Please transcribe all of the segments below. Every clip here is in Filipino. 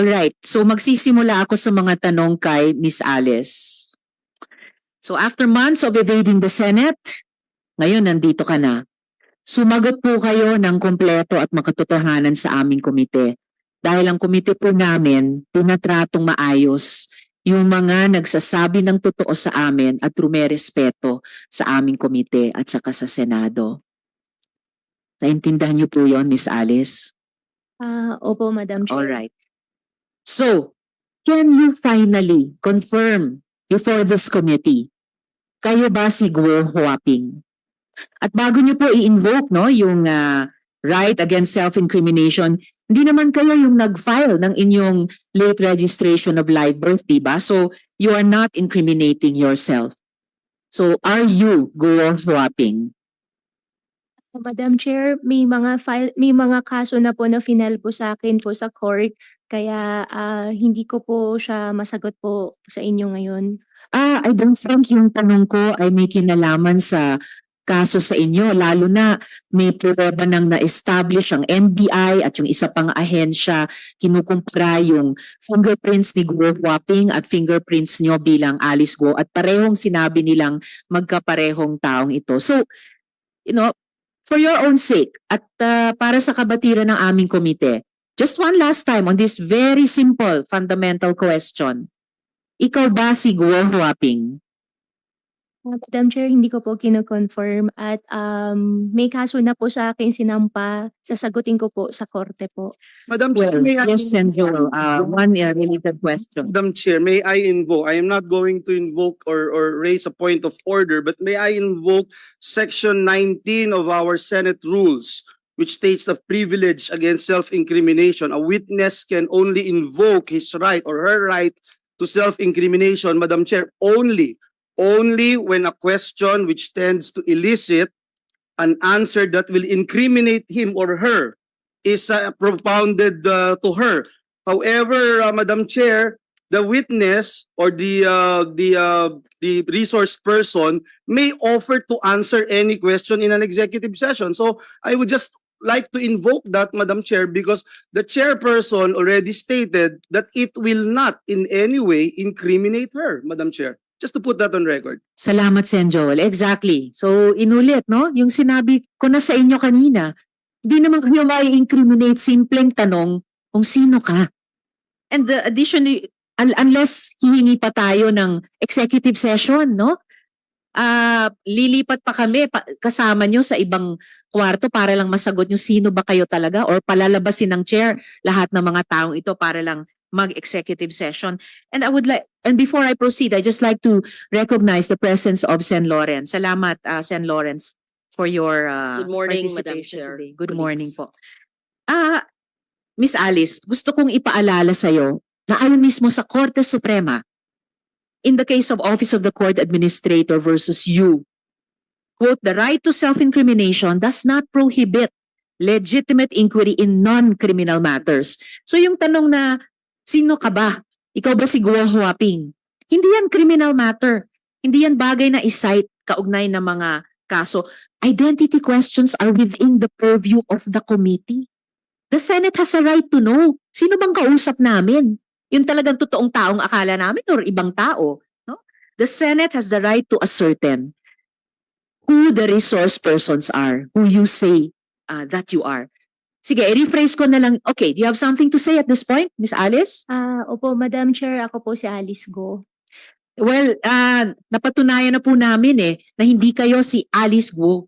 Alright, so magsisimula ako sa mga tanong kay Miss Alice. So after months of evading the Senate, ngayon nandito ka na. Sumagot po kayo ng kompleto at makatotohanan sa aming komite. Dahil ang komite po namin, tinatratong maayos yung mga nagsasabi ng totoo sa amin at rumerespeto sa aming komite at saka sa Senado. Naintindihan niyo po yon Miss Alice? Ah, opo, Madam Chair. All right. So, can you finally confirm before this committee, kayo ba si Guo Huaping? At bago niyo po i-invoke no, yung ah, right against self-incrimination, hindi naman kayo yung nag-file ng inyong late registration of live birth, di ba? So, you are not incriminating yourself. So, are you Guo Huaping? Madam Chair, may mga file, may mga kaso na po na final po sa akin po sa court kaya ah, hindi ko po siya masagot po sa inyo ngayon. Ah, I don't think yung tanong ko ay may kinalaman sa kaso sa inyo, lalo na may pruweba nang na-establish ang NBI at yung isa pang ahensya kinukumpara yung fingerprints ni Guo Huaping at fingerprints nyo bilang Alice Guo at parehong sinabi nilang magkaparehong taong ito. So, you know, for your own sake at ah, para sa kabatiran ng aming komite, just one last time on this very simple fundamental question. Ikaw ba si Guo Huaping? Madam Chair, hindi ko po kino-confirm at um, may kaso na po sa akin sinampa. Sasagutin ko po sa korte po. Madam Chair, Well, may I yes, and Joel, uh, one uh, related question. Madam Chair, may I invoke, I am not going to invoke or, or raise a point of order, but may I invoke section nineteen of our Senate rules, which states the privilege against self-incrimination. A witness can only invoke his right or her right to self-incrimination, Madam Chair, only, only when a question which tends to elicit an answer that will incriminate him or her is uh, propounded uh, to her. However, uh, Madam Chair, the witness or the uh, the uh, the resource person may offer to answer any question in an executive session. So I would just like to invoke that, Madam Chair, because the chairperson already stated that it will not in any way incriminate her, Madam Chair. Just to put that on record. Salamat, Sen Joel. Exactly. So, inulit, no? Yung sinabi ko na sa inyo kanina, di naman kayo mai-incriminate simpleng tanong kung sino ka. And the additionally, un- unless hihingi pa tayo ng executive session, no? Ah, lilipat pa kami pa- kasama nyo sa ibang kwarto para lang masagot nyo sino ba kayo talaga or palalabasin ng chair lahat ng mga taong ito para lang mag-executive session. And I would like, and before I proceed, I just like to recognize the presence of Sen. Lauren. Salamat, uh, Sen. Lauren, for your uh, Good morning, Madam Chair. today. Good Colleagues. morning po. Ah, Miss Alice, gusto kong ipaalala sa iyo na ayon mismo sa Korte Suprema, in the case of Office of the Court Administrator versus you, quote, the right to self-incrimination does not prohibit legitimate inquiry in non-criminal matters. So yung tanong na, sino ka ba? Ikaw ba si Guo Huaping? Hindi yan criminal matter. Hindi yan bagay na isight kaugnay ng mga kaso. Identity questions are within the purview of the committee. The Senate has a right to know. Sino bang kausap namin? Yung talagang totoong taong akala namin or ibang tao. No? The Senate has the right to ascertain who the resource persons are, who you say uh, that you are. Sige, i-rephrase ko na lang. Okay, do you have something to say at this point, Miss Alice? Ah, opo, Madam Chair, ako po si Alice Go. Well, ah, napatunayan na po namin eh na hindi kayo si Alice Guo.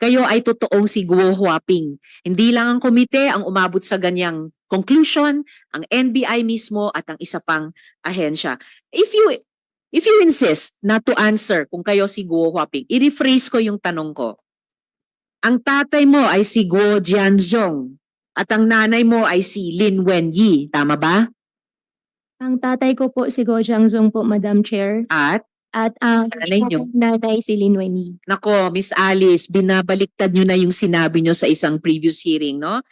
Kayo ay totoong si Guo Huaping. Hindi lang ang komite ang umabot sa ganyang conclusion, ang NBI mismo at ang isa pang ahensya. If you if you insist not to answer kung kayo si Guo Huaping, i-rephrase ko yung tanong ko. Ang tatay mo ay si Guo Jianzhong at ang nanay mo ay si Lin Wenyi, tama ba? Ang tatay ko po si Go Jiangzong po, Madam Chair. At At ang Nanay niyo? nanay si Lin Wenyi. Nako, Miss Alice, binabaliktad nyo na yung sinabi nyo sa isang previous hearing, no?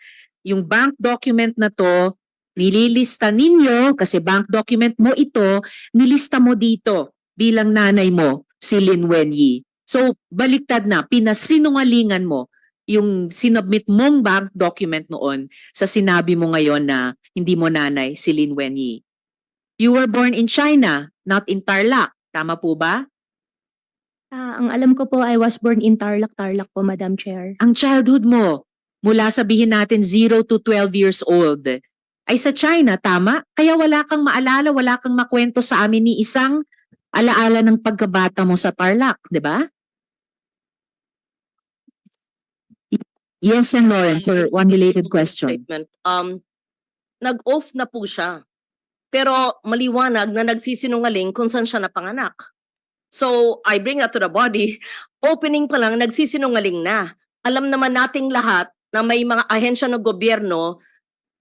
Yung bank document na to, nililista ninyo, kasi bank document mo ito, nilista mo dito bilang nanay mo, si Lin Wenyi. So, baliktad na, pinasinungalingan mo yung sinubmit mong bank document noon sa sinabi mo ngayon na hindi mo nanay si Lin Wenyi. You were born in China, not in Tarlac. Tama po ba? Ah, ang alam ko po, I was born in Tarlac, Tarlac po, Madam Chair. Ang childhood mo, mula sabihin natin 0 to 12 years old, ay sa China, tama? Kaya wala kang maalala, wala kang makwento sa amin ni isang alaala ng pagkabata mo sa Tarlac, di ba? Yes, and Lauren, for one related question. Um, nag-off na po siya. Pero maliwanag na nagsisinungaling kung saan siya napanganak. So, I bring that to the body. Opening pa lang, nagsisinungaling na. Alam naman nating lahat na may mga ahensya ng gobyerno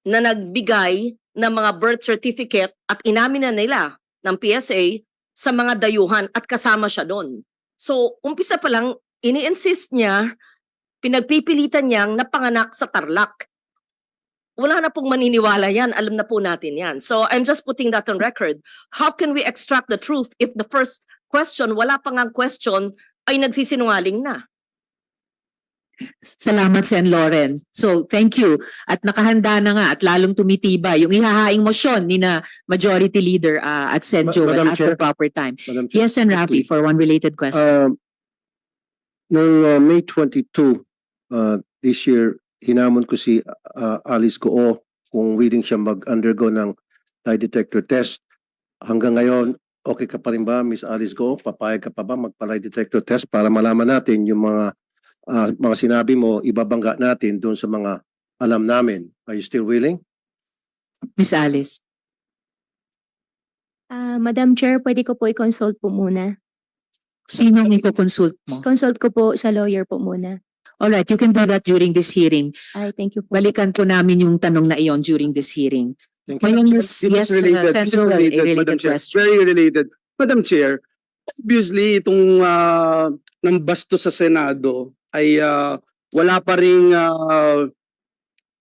na nagbigay ng mga birth certificate at inamin na nila ng PSA sa mga dayuhan at kasama siya doon. So, umpisa pa lang, ini-insist niya, pinagpipilitan niyang napanganak sa Tarlac wala na pong maniniwala yan. Alam na po natin yan. So I'm just putting that on record. How can we extract the truth if the first question, wala pa ngang question, ay nagsisinungaling na? Salamat, Sen. Lauren. So, thank you. At nakahanda na nga at lalong tumitiba yung ihahaing motion ni na Majority Leader ah, at Sen. Ma- Joel Madam at the Chair. proper time. Madam Chair. Yes, and Rafi, for one related question. Um, noong uh, May 22 uh, this year, hinamon ko si uh, Alice Goo kung willing siya mag-undergo ng lie detector test. Hanggang ngayon, okay ka pa rin ba, Miss Alice Goo? Papayag ka pa ba magpa-lie detector test para malaman natin yung mga uh, mga sinabi mo, ibabangga natin doon sa mga alam namin. Are you still willing? Miss Alice. Ah, Madam Chair, pwede ko po i-consult po muna. Sino ang iko-consult mo? Consult ko po sa lawyer po muna. Alright, you can do that during this hearing. Ay, thank you po. Balikan po namin yung tanong na iyon during this hearing. Thank you. Ngayon, This is yes, uh, related. This is Senator, a related, Madam related Chair. question. Very related. Madam Chair, obviously itong uh, ng basto sa Senado ay ah, wala pa ring ah,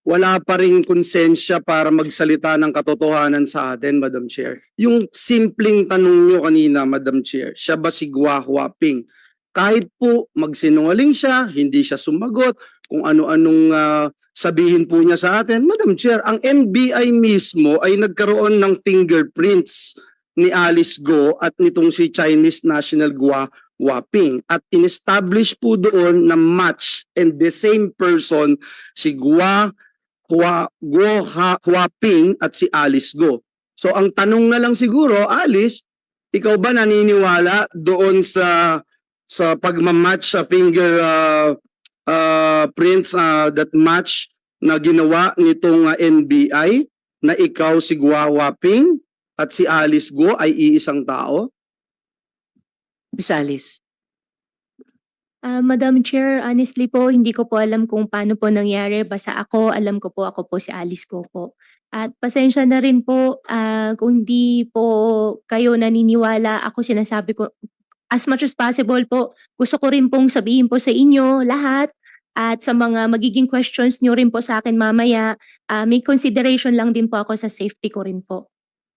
wala pa ring konsensya para magsalita ng katotohanan sa atin, Madam Chair. Yung simpleng tanong nyo kanina, Madam Chair, siya ba si Gua Huaping? Kahit po magsinungaling siya, hindi siya sumagot, kung ano-anong ah, sabihin po niya sa atin. Madam Chair, ang NBI mismo ay nagkaroon ng fingerprints ni Alice Go at nitong si Chinese National Gua Waping at in-establish po doon na match and the same person si Gua Hua, Guo Ha- Huaping at si Alice Go. So ang tanong na lang siguro, Alice, ikaw ba naniniwala doon sa sa pagmamatch sa finger uh, uh, prints uh, that match na ginawa nitong uh, NBI na ikaw si Gua Huaping at si Alice Go ay iisang tao? Miss Alice. Ah, Madam Chair, honestly po, hindi ko po alam kung paano po nangyari. Basta ako, alam ko po, ako po si Alice ko po. At pasensya na rin po ah, kung hindi po kayo naniniwala. Ako sinasabi ko, as much as possible po, gusto ko rin pong sabihin po sa inyo lahat at sa mga magiging questions nyo rin po sa akin mamaya, ah, may consideration lang din po ako sa safety ko rin po.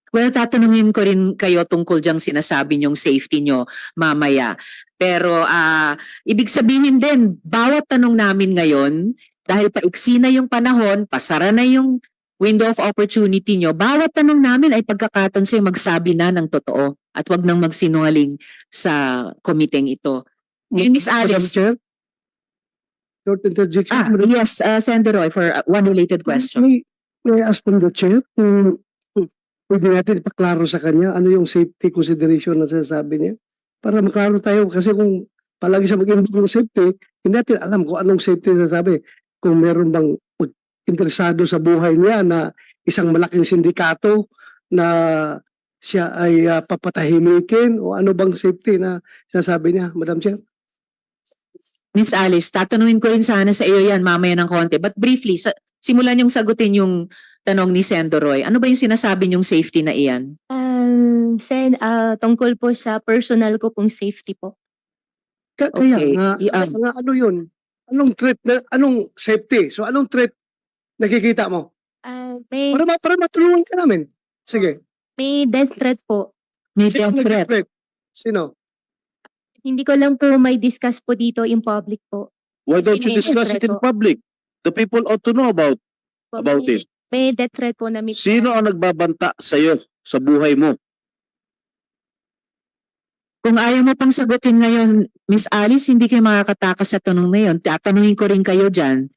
Well, tatanungin ko rin kayo tungkol diyang sinasabi niyong safety niyo mamaya. Pero ah ibig sabihin din, bawat tanong namin ngayon, dahil paiksi na yung panahon, pasara na yung window of opportunity niyo, bawat tanong namin ay pagkakataon sa'yo magsabi na ng totoo at wag nang magsinungaling sa komiteng ito. Miss Alice. Short interjection. Ah, yes, uh, Senator Roy, for uh, one related question. May, may I ask from the chair kung pwede natin ipaklaro sa kanya ano yung safety consideration na sinasabi niya para maklaro tayo kasi kung palagi siya mag-invoke ng safety, hindi natin alam kung anong safety na sabi. Kung meron bang interesado sa buhay niya na isang malaking sindikato na siya ay ah, papatahimikin o ano bang safety na sinasabi niya, Madam Chair? Miss Alice, tatanungin ko rin sana sa iyo yan mamaya ng konti. But briefly, sa, simulan yung sagutin yung tanong ni Sendo Roy. Ano ba yung sinasabi niyong safety na iyan? Um, sen, ah, tungkol po sa personal ko pong safety po. Ka- Kaya Okay, nga, i- um, kaya nga, ano yun? Anong threat na, anong safety? So anong threat nakikita mo? Ah, may, Para, ma- para matulungan ka namin. Sige. may death threat po. May Sino death threat. nag-threat? Sino? Hindi ko lang po may discuss po dito in public po. Why don't you discuss it threat in public? The people ought to know about Po, about it. May death threat po na mismo. Sino ang nagbabanta sa'yo sa buhay mo? Kung ayaw mo pang sagutin ngayon, Miss Alice, hindi kayo makakatakas sa tanong na yun. Tatanungin ko rin kayo dyan.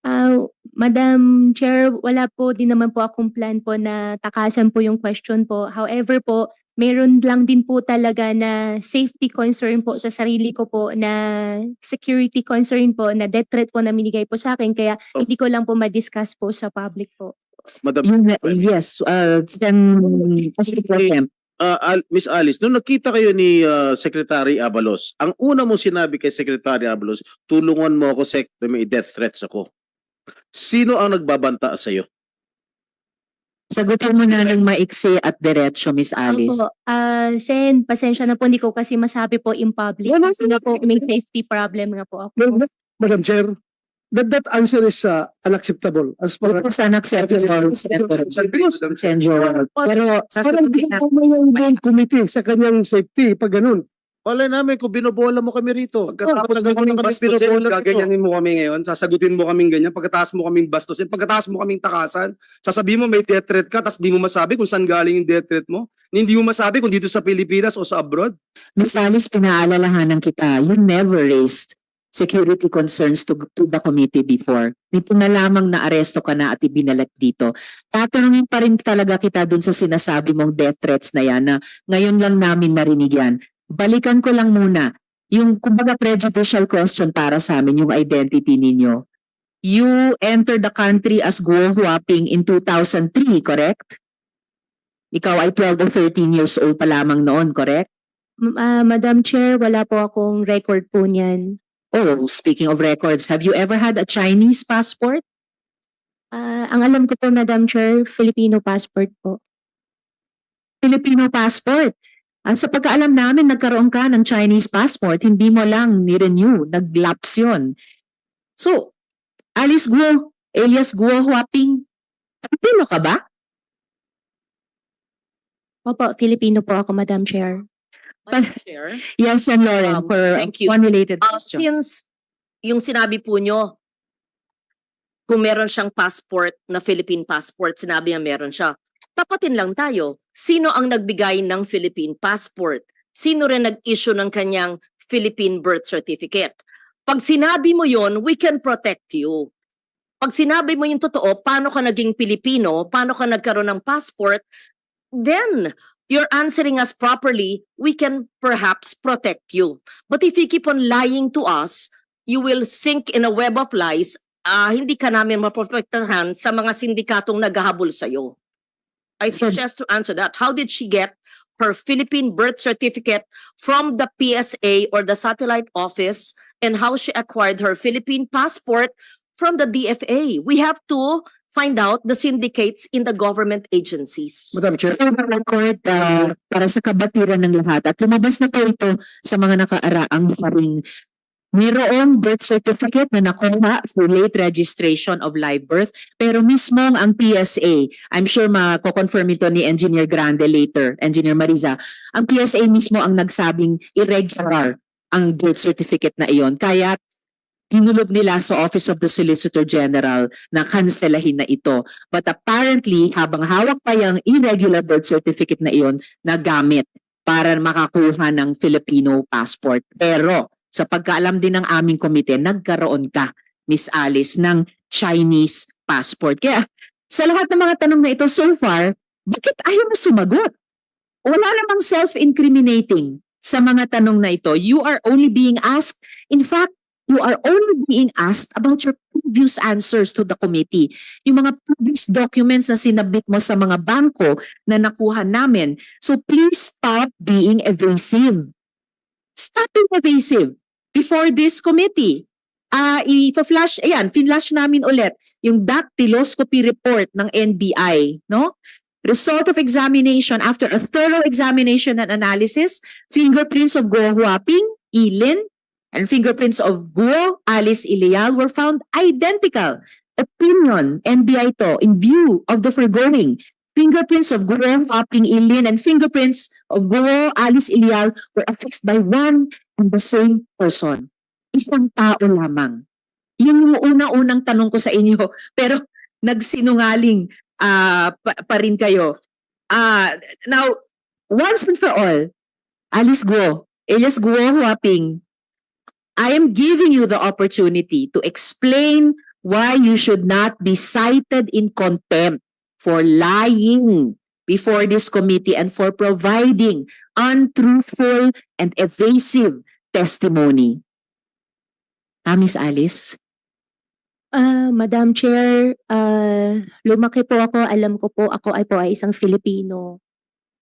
Ah, Madam Chair, wala po din naman po akong plan po na takasan po yung question po. However po, meron lang din po talaga na safety concern po sa sarili ko po na security concern po na death threat po na minigay po sa akin kaya Oh. hindi ko lang po ma-discuss po sa public po. Madam, yes, uh. Pastor Kemp. uh, Al- Miss Alice, nung nakita kayo ni uh, Secretary Abalos, ang una mo sinabi kay Secretary Abalos, tulungan mo ako, na may death threats ako. Sino ang nagbabanta sa'yo? Sagutin mo na ng maiksi at diretso, Miss Alice. Opo, ah, Sen, pasensya na po, hindi ko kasi masabi po in public. Kasi nga po, may safety problem nga po ako. Madam Chair, that that answer is uh, unacceptable as far as It's unacceptable, Senator Sen. Joel. Pero Parang sasagutin hindi na. ko yung buong committee sa kanyang safety pag ganun. Wala namin kung binobola mo kami rito. Pagkatapos Dapat mo kaming kami bastusin, binobola rito. gaganyanin mo kami ngayon, sasagutin mo kaming ganyan, pagkatapos mo kaming bastusin, pagkatapos mo kaming takasan, sasabihin mo may death threat ka, tapos di mo masabi kung saan galing yung death threat mo. Hindi mo masabi kung dito sa Pilipinas o sa abroad. Miss Alice, pinaalalahanan kita, you never raised security concerns to, to the committee before. Nito na lamang na aresto ka na at ibinalat dito. Tatanungin pa rin talaga kita dun sa sinasabi mong death threats na yan na ngayon lang namin narinig yan. Balikan ko lang muna yung kumbaga prejudicial question para sa amin, yung identity ninyo. You entered the country as Guo Huaping in 2003, correct? Ikaw ay 12 or 13 years old pa lamang noon, correct? Ah, Madam Chair, wala po akong record po niyan. Oh, speaking of records, have you ever had a Chinese passport? Ah, ang alam ko po, Madam Chair, Filipino passport po. Filipino passport. At sa pagkaalam namin, nagkaroon ka ng Chinese passport, hindi mo lang ni-renew, nag-lapse yun. So, Alice Guo, alias Guo Huaping, Filipino ka ba? Opo, Filipino po ako, Madam Chair. Madam Chair. Yes, and Lauren, Um, for thank you. one related Uh, question. since yung sinabi po nyo, kung meron siyang passport na Philippine passport, sinabi niya meron siya. Tapatin lang tayo. Sino ang nagbigay ng Philippine passport? Sino rin nag-issue ng kanyang Philippine birth certificate? Pag sinabi mo yon, we can protect you. Pag sinabi mo yung totoo, paano ka naging Pilipino, paano ka nagkaroon ng passport, then you're answering us properly, we can perhaps protect you. But if you keep on lying to us, you will sink in a web of lies. Ah, hindi ka namin maprotektahan sa mga sindikatong naghahabol sa'yo. I So- suggest to answer that. How did she get her Philippine birth certificate from the PSA or the satellite office and how she acquired her Philippine passport from the DFA? We have to find out the syndicates in the government agencies. Madam Chair, For the record, uh, para sa kabatiran ng lahat, at lumabas na po ito sa mga nakaaraang paring Mayroong birth certificate na nakuha through late registration of live birth, pero mismong ang PSA, I'm sure mako-confirm ito ni Engineer Grande later, Engineer Mariza, ang PSA mismo ang nagsabing irregular ang birth certificate na iyon. Kaya tinulog nila sa Office of the Solicitor General na kanselahin na ito. But apparently, habang hawak pa yung irregular birth certificate na iyon, nagamit para makakuha ng Filipino passport. Pero sa pagkaalam din ng aming komite, nagkaroon ka, Miss Alice, ng Chinese passport. Kaya sa lahat ng mga tanong na ito so far, bakit ayaw mo sumagot? Wala namang self-incriminating sa mga tanong na ito. You are only being asked, in fact, you are only being asked about your previous answers to the committee. Yung mga previous documents na sinabit mo sa mga bangko na nakuha namin. So please stop being evasive. Stop being evasive before this committee. Ah, i-flash, ayan, finlash namin ulit yung dactyloscopy report ng NBI, no? Result of examination after a thorough examination and analysis, fingerprints of Guo Huaping, Ilin, and fingerprints of Guo, Alice Ilial were found identical. Opinion, NBI to, in view of the foregoing, fingerprints of Guo Huaping, Ilin, and fingerprints of Guo, Alice Ilial were affixed by one and the same person. isang tao lamang. Yun yung unang-unang tanong ko sa inyo. Pero nagsinungaling ah, pa, pa rin kayo. Ah, now, once and for all, Alice Guo, Elias Guo Huaping, I am giving you the opportunity to explain why you should not be cited in contempt for lying before this committee and for providing untruthful and evasive testimony. Ah, Miss Alice? Ah, Madam Chair, ah, lumaki po ako, alam ko po ako ay po ay isang Filipino.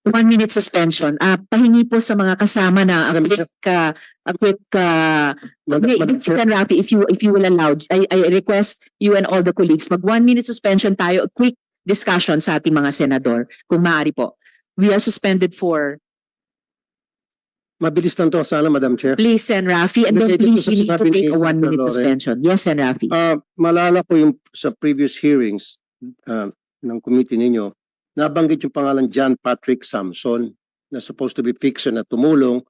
One minute suspension. Ah, pahingi po sa mga kasama na a quick, uh, a quick, uh, Sen. Rafi, if you, if you will allow, I, I request you and all the colleagues, mag one minute suspension tayo, a quick discussion sa ating mga senador, kung maaari po. We are suspended for, mabilis lang to sana, Madam Chair. please, Sen. Rafi, and then please, you need to take a one minute Dr. Loren. suspension. Yes, Sen. Rafi. Ah, malala ko yung sa previous hearings ah, ng committee ninyo, nabanggit yung pangalan John Patrick Samson na supposed to be fixer na tumulong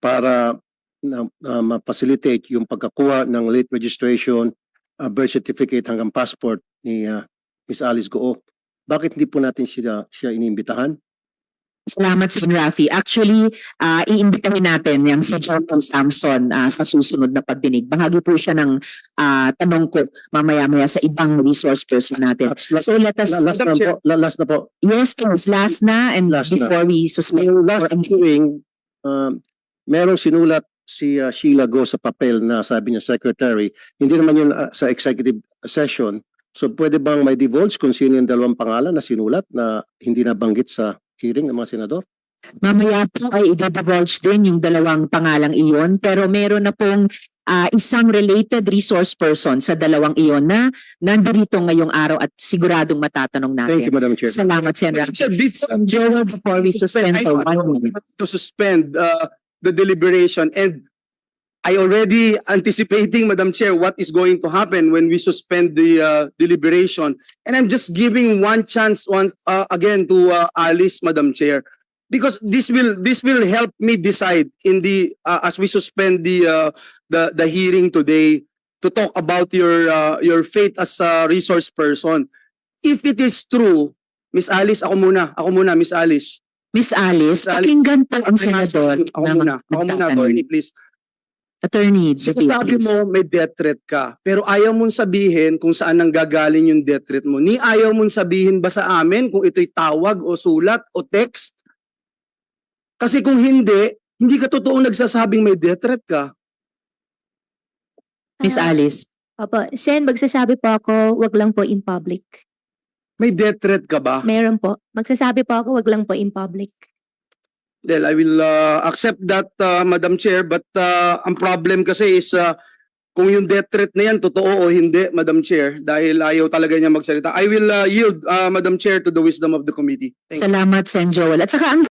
para na, na ma-facilitate yung pagkakuha ng late registration, ah, birth certificate hanggang passport ni ah, Miss Alice Goo. Bakit hindi po natin siya, siya inimbitahan? Salamat, Sen. Rafi. Actually, ah iimbitahin natin yung si Jonathan Samson ah, sa susunod na pagdinig. Bahagi po siya ng ah, tanong ko mamaya-maya sa ibang resource person natin. At last, So let us, last na po, la- last na po. yes please, last na and Last na. before we suspend. Yung last hearing, um, merong sinulat si uh, Sheila Go sa papel na sabi niya secretary, hindi naman yun uh, sa executive session. So pwede bang may divulge kung sino yung dalawang pangalan na sinulat na hindi nabanggit sa hearing ng mga senador? Mamaya po ay i-divulge din yung dalawang pangalang iyon pero meron na pong ah, isang related resource person sa dalawang iyon na nandito ngayong araw at siguradong matatanong natin. Thank you, Madam Chair. Salamat, Sen. Madam Rafi. Chair, before Joel, before we suspend for one minute. to suspend uh, the deliberation and I already anticipating, Madam Chair, what is going to happen when we suspend the uh, deliberation. And I'm just giving one chance one uh, again to uh, Alice, Madam Chair, because this will this will help me decide in the uh, as we suspend the uh, the the hearing today to talk about your uh, your fate as a resource person. If it is true, Miss Alice, ako muna, ako muna, Miss Alice. Miss Alice, Miss Alice, pakinggan po ang senador Ako na muna, ako muna, attorney, please. Attorney, Sinasabi mo may death threat ka, pero ayaw mong sabihin kung saan nang gagaling yung death threat mo. Ni ayaw mong sabihin ba sa amin kung ito'y tawag o sulat o text? Kasi kung hindi, hindi ka totoong nagsasabing may death threat ka. Miss Ah, Alice. Opo, Sen, magsasabi po ako, wag lang po in public. May death threat ka ba? Meron po. Magsasabi po ako, wag lang po in public. Well, I will uh, accept that, uh, Madam Chair, but uh, ang problem kasi is uh, kung yung death threat na yan, totoo o hindi, Madam Chair, dahil ayaw talaga niya magsalita. I will uh, yield, uh, Madam Chair, to the wisdom of the committee. Thank. Salamat, Sen Joel. At saka ang